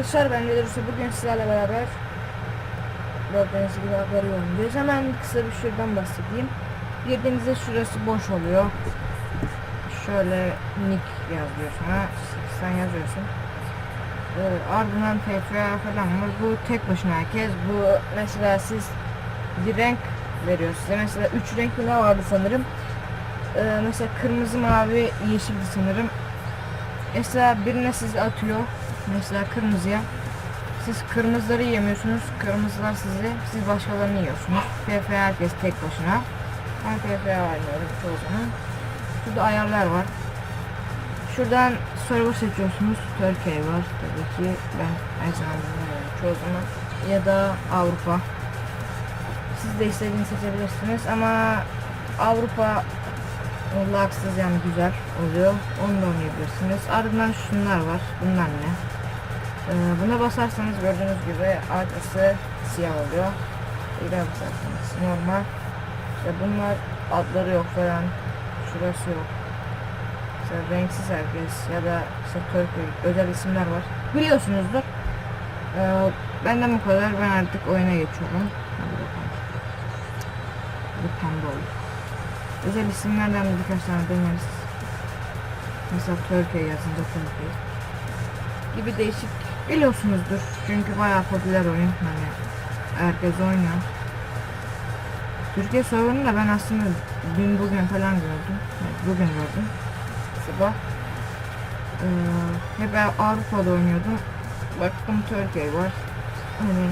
arkadaşlar ben Usta bugün sizlerle beraber Gördüğünüz gibi haberi oynuyoruz. Hemen kısa bir şuradan bahsedeyim. Girdiğinizde şurası boş oluyor. Şöyle nick yazıyorsun ha. Sen yazıyorsun. Ee, ardından PFA falan var. Bu tek başına herkes. Bu mesela siz bir renk veriyor size. Mesela 3 renk mi ne vardı sanırım. Ee, mesela kırmızı, mavi, yeşildi sanırım. Mesela birine siz atıyor. Mesela kırmızıya. Siz kırmızıları yemiyorsunuz. Kırmızılar sizi, siz başkalarını yiyorsunuz. PFA herkes tek başına. Ben PFA oynuyorum çoğu zaman. Şurada ayarlar var. Şuradan server seçiyorsunuz. Türkiye var tabii ki. Ben her zaman çoğu zaman. Ya da Avrupa. Siz de istediğinizi seçebilirsiniz ama Avrupa laksız yani güzel oluyor. Onu da oynayabilirsiniz. Ardından şunlar var. Bunlar ne? Ee, buna basarsanız gördüğünüz gibi arkası siyah oluyor. Bir basarsanız normal. İşte bunlar adları yok falan. Şurası yok. Mesela renksiz herkes ya da işte özel isimler var. Biliyorsunuzdur. Ee, benden bu kadar. Ben artık oyuna geçiyorum. Bu pembe oldu. Özel isimlerden de birkaç tane deneriz. Mesela Turkey yazınca Turkey. Gibi değişik biliyorsunuzdur. Çünkü bayağı popüler oyun. Hani herkes oynuyor. Türkiye serverını da ben aslında dün bugün falan gördüm. Bugün gördüm. Sabah. Ee, hep Avrupa'da oynuyordum. Baktım Türkiye var. Hani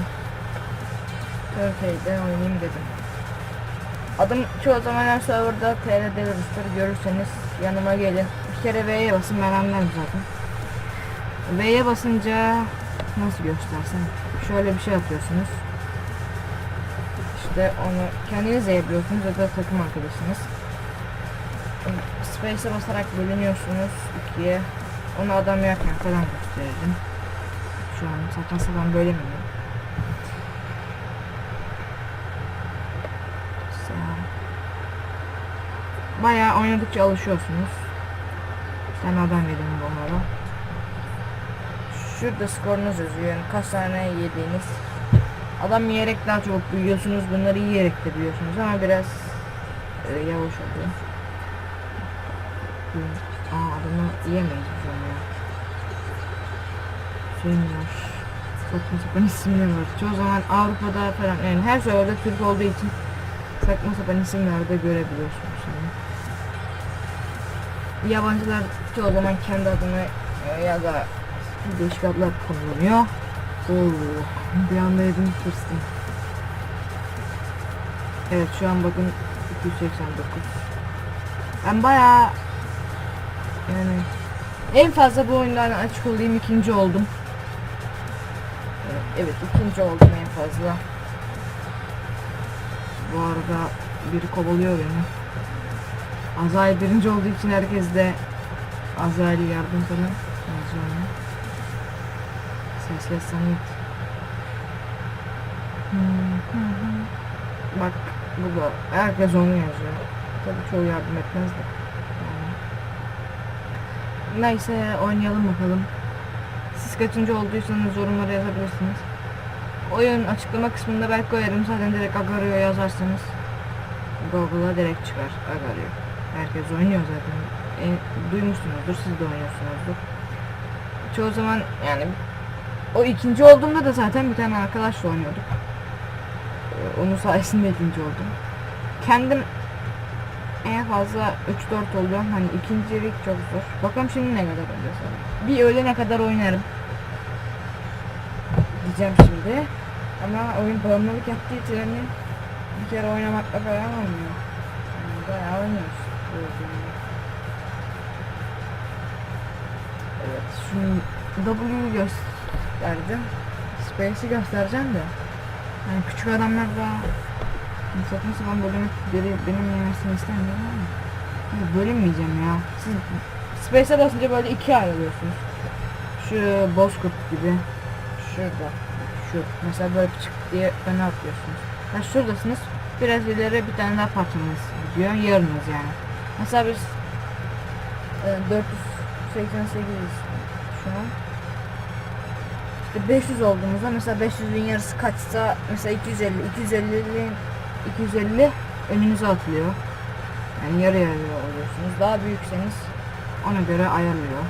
Türkiye'de oynayayım dedim. Adım çoğu zaman her serverda TRD görürseniz yanıma gelin. Bir kere V'ye basın ben anlarım zaten. V'ye basınca nasıl göstersem şöyle bir şey yapıyorsunuz. İşte onu kendiniz de yapıyorsunuz ya da takım arkadaşınız. Space'e basarak bölünüyorsunuz ikiye. Onu adam yerken falan gösterelim. Şu an saçma sapan bölemiyorum. Bayağı oynadıkça alışıyorsunuz. Sen adam yedim bunlara. Şurada skorunuz yazıyor yani kaç tane yediğiniz. Adam yiyerek daha çok büyüyorsunuz. Bunları yiyerek de büyüyorsunuz ama biraz e, yavaş oluyor. Aa adamı yiyemeyiz. Şeyim var. Saçma sapan isimler var. Çoğu zaman Avrupa'da falan yani her serverda Türk olduğu için saçma sapan isimler de görebiliyorsunuz. Yani. Yabancılar çoğu zaman kendi adını e, ya da değişik adlar kullanıyor. Oo, bir anda yedim tırstım. Evet şu an bakın 289. Ben bayağı yani en fazla bu oyundan açık olayım ikinci oldum. Evet, ikinci oldum en fazla. Bu arada biri kovalıyor beni. Azrail birinci olduğu için herkes de Azrail'e yardım falan yazıyor. Ses ve sanat. Bak bu da herkes onu yazıyor. Tabii çoğu yardım etmez de. Neyse oynayalım bakalım. Siz kaçıncı olduysanız yorumlara yazabilirsiniz. Oyun açıklama kısmında belki koyarım. Zaten direkt Agario yazarsanız Google'a direkt çıkar Agario. Herkes oynuyor zaten. E, duymuşsunuzdur, siz de oynuyorsunuzdur. Çoğu zaman yani o ikinci olduğumda da zaten bir tane arkadaşla oynuyorduk. Ee, Onun sayesinde ikinci oldum. Kendim en fazla 3-4 oluyorum. Hani ikincilik çok zor. Bakalım şimdi ne kadar oynayacağız. Bir öğlene kadar oynarım. Diyeceğim şimdi. Ama oyun bağımlılık yaptığı için hani bir kere oynamakla falan olmuyor. Yani bayağı oynuyoruz. bu oyunu. Evet, şunu Gösterdim. Space'i göstereceğim de. Yani küçük adamlar da saçma sapan bölümü biri benim yemesini istemiyorum ama bölünmeyeceğim ya. Siz Space'e basınca böyle ikiye ayrılıyorsunuz. Şu Bozkurt gibi. Şurada. Şu. Mesela böyle çık diye öne atlıyorsunuz. Yani şuradasınız. Biraz ileri bir tane daha parçanız gidiyor. Yarınız yani. Mesela biz e, 488 şu an. İşte 500 olduğumuzda mesela 500'ün yarısı kaçsa mesela 250 250'nin 250 önünüze atılıyor. Yani yarı yarıya oluyorsunuz. Daha büyükseniz ona göre ayarlıyor.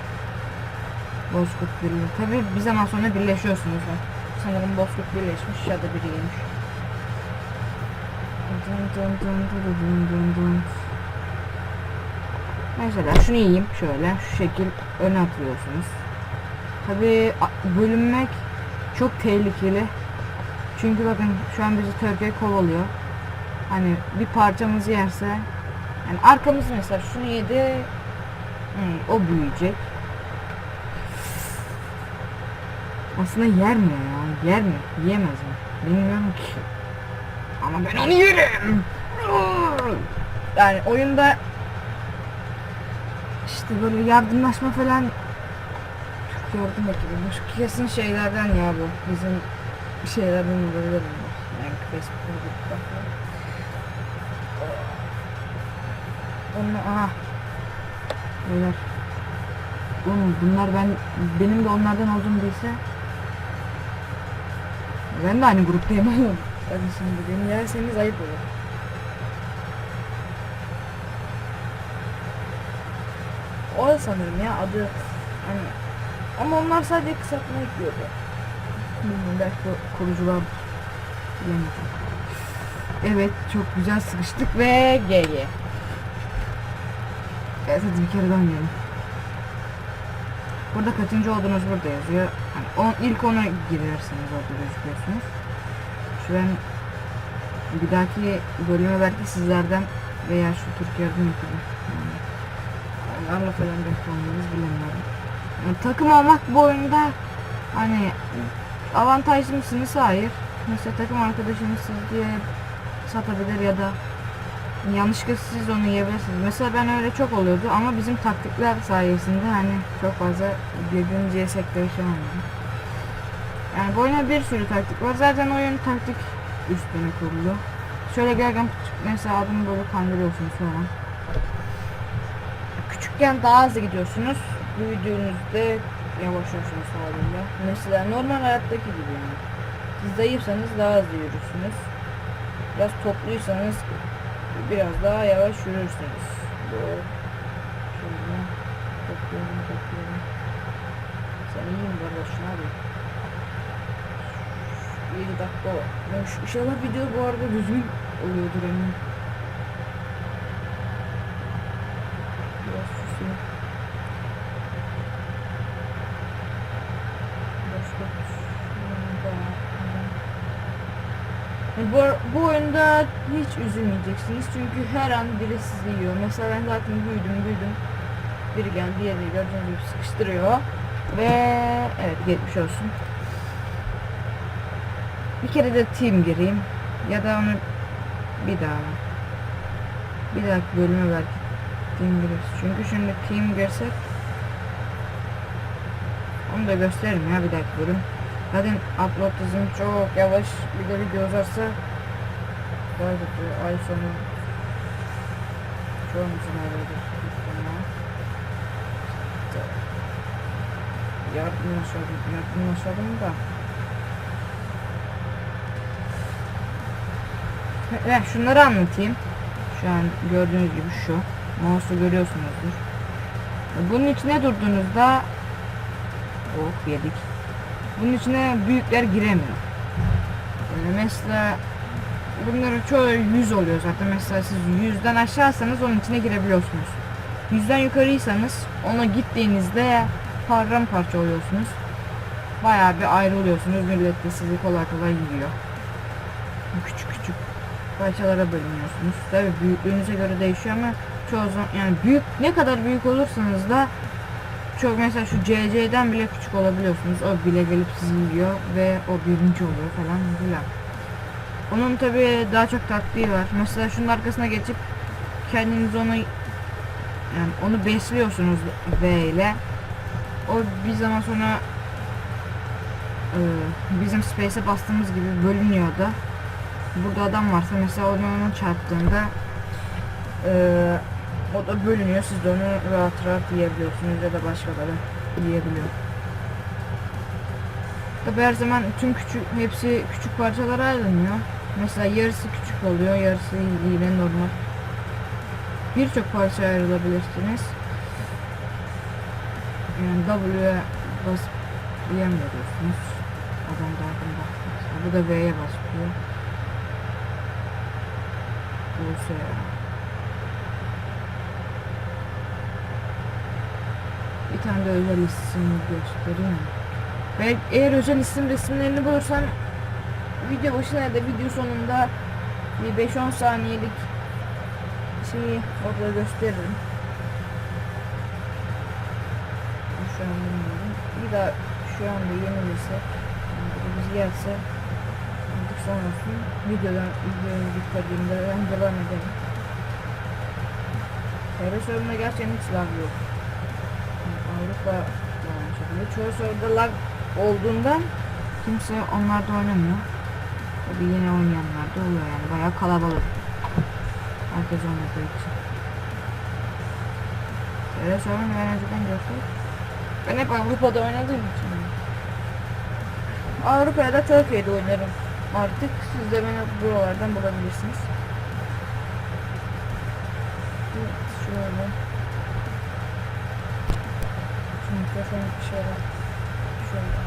Bozkurt birliği. Tabi bir zaman sonra birleşiyorsunuz. Sanırım Bozkurt birleşmiş ya da biri. Mesela şunu yiyeyim şöyle şu şekil öne atıyorsunuz. Tabi bölünmek çok tehlikeli. Çünkü bakın şu an bizi Türkiye kovalıyor. Hani bir parçamızı yerse yani arkamız mesela şunu yedi hmm, o büyüyecek. Aslında yer mi ya? Yer mi? Yiyemez mi? Bilmiyorum ki. Ama ben onu yerim. Yani oyunda işte böyle yardımlaşma falan yardım ekibi. Şu kesin şeylerden ya bu. Bizim şeylerden olabilir bunlar. Yani Facebook'ta falan. Onu aha. Beyler. Oğlum bunlar ben benim de onlardan olduğum bilse ben de aynı gruptayım oğlum. Hadi şimdi beni yerseniz ayıp olur. O sanırım ya adı hani ama onlar sadece kısaltma ekliyordu. Bilmiyorum belki kurucular bilemedim. Evet çok güzel sıkıştık ve GG. Evet hadi bir kere daha oynayalım. Burada kaçıncı olduğunuz burada yazıyor. Hani on, ilk ona girerseniz orada gözüküyorsunuz. Şu an bir dahaki bölüme belki sizlerden veya şu Türkiye yardım ekibi. Yani onlarla falan belki olmayız bilemiyorum. Yani takım olmak bu oyunda hani avantajlı mısınız? Hayır. Mesela takım arkadaşınız siz diye satabilir ya da yanlışlıkla siz onu yiyebilirsiniz. Mesela ben öyle çok oluyordu ama bizim taktikler sayesinde hani çok fazla birbirimizi yesek şey olmadı. Yani bu oyuna bir sürü taktik var. Zaten oyun taktik üstüne kurulu. Şöyle gelirken mesela adımı böyle kandırıyorsunuz falan. Küçükken daha hızlı gidiyorsunuz. Büyüdüğünüzde yavaşlıyorsunuz halinde. Mesela normal hayattaki gibi yani. Siz zayıfsanız daha hızlı yürürsünüz. Biraz topluysanız biraz daha yavaş yürürsünüz. Böyle. Şöyle. Topluyorum, topluyorum. Sen iyi mi kardeşim abi? 7 dakika. Şu- İnşallah video bu arada düzgün oluyordur eminim. Biraz susayım. Başka şurada. Yani bu, bu oyunda hiç üzülmeyeceksiniz çünkü her an biri sizi yiyor. Mesela ben zaten büyüdüm büyüdüm. Biri geldi diğeri gördüğünüz gibi sıkıştırıyor. Ve evet geçmiş olsun. Bir kere de team gireyim. Ya da onu bir daha. Bir dahaki bölüme belki team gireriz. Çünkü şimdi team girsek onu da gösteririm ya bir dahaki bölüm. Zaten upload hızım çok yavaş. Bir de video uzarsa daha kötü. Ay sonu çoğumuzun öyledir. Yardımlaşalım, yardımlaşalım da. Evet, şunları anlatayım. Şu an gördüğünüz gibi şu. Mouse'u görüyorsunuzdur. Bunun içine durduğunuzda Oh yedik. Bunun içine büyükler giremiyor. Yani mesela bunların çoğu 100 oluyor zaten. Mesela siz 100'den aşağısanız onun içine girebiliyorsunuz. 100'den yukarıysanız ona gittiğinizde paramparça oluyorsunuz. Bayağı bir ayrılıyorsunuz. Millet de sizi kolay kolay yiyor. Küçük küçük parçalara bölünüyorsunuz. Tabii büyüklüğünüze göre değişiyor ama çoğu zaman yani büyük ne kadar büyük olursanız da çok mesela şu CC'den bile küçük olabiliyorsunuz. O bile gelip sizi yiyor ve o birinci oluyor falan filan. Onun tabi daha çok taktiği var. Mesela şunun arkasına geçip kendiniz onu yani onu besliyorsunuz V ile. O bir zaman sonra e, bizim space'e bastığımız gibi bölünüyor da. Burada adam varsa mesela onu çarptığında e, o da bölünüyor. Siz de onu rahat rahat yiyebiliyorsunuz ya da başkaları yiyebiliyor. Tabi her zaman tüm küçük hepsi küçük parçalara ayrılmıyor. Mesela yarısı küçük oluyor, yarısı yine normal. Birçok parça ayrılabilirsiniz. Yani W'ye basıp yem veriyorsunuz. Adam da. Mesela Bu da V'ye basıyor. Buse ya. Bir tane de özel isim göstereyim. Ve eğer özel isim resimlerini bulursam video başına ya da video sonunda bir 5-10 saniyelik şeyi orada gösteririm. Şu an bilmiyorum. Bir daha şu anda yenilirse biz gelse artık sonrasını videodan videoyu bitirdiğimde ben devam ederim. Çevre sorununda gerçekten hiç lag yok. Avrupa olan şekilde. Çoğu soruda lag olduğundan kimse onlarda oynamıyor. Tabi yine oynayanlar da oluyor yani bayağı kalabalık. Herkes oynadığı için. Öyle sorun ben önceden gördüm. Ben hep Avrupa'da oynadığım için. yani. Avrupa'ya da Türkiye'de oynarım. Artık siz de beni buralardan bulabilirsiniz. Evet, şöyle. Mikrofon bir şey var. Şöyle.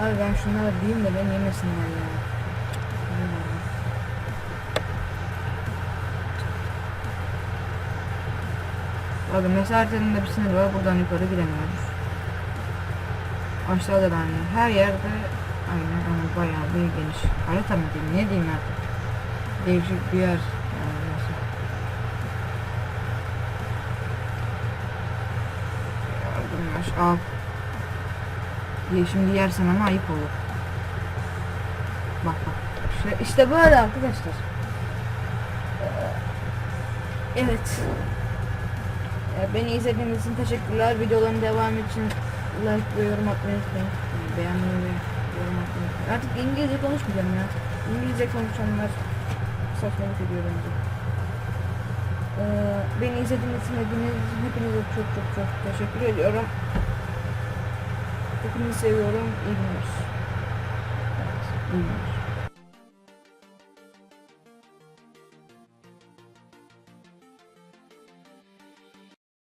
Abi ben şunlara diyeyim de beni yemesinler ya. Allah'ım. Bakın mesafelerinde bir sınır var. Buradan yukarı giremiyoruz. Aşağıda da aynı. Her yerde aynı ama bayağı bir geniş. Harita mı diyeyim ne diyeyim artık. Değişik bir yer. Yani burası. Yardımlaş al. Diye şimdi yersen ama ayıp olur. Bak bak. İşte, işte böyle arkadaşlar. Ee, Evet. Ee, Beni izlediğiniz için teşekkürler. Videoların devamı için like ve yorum atmayı unutmayın. Beğenmeyi ve yorum atmayı unutmayın. Artık İngilizce konuşmayacağım ya. İngilizce konuşanlar saçmalık ediyor bence. Ee, beni izlediğiniz için hepiniz, hepinize çok çok çok teşekkür ediyorum. Hepinizi seviyorum. Günler. Evet, günler.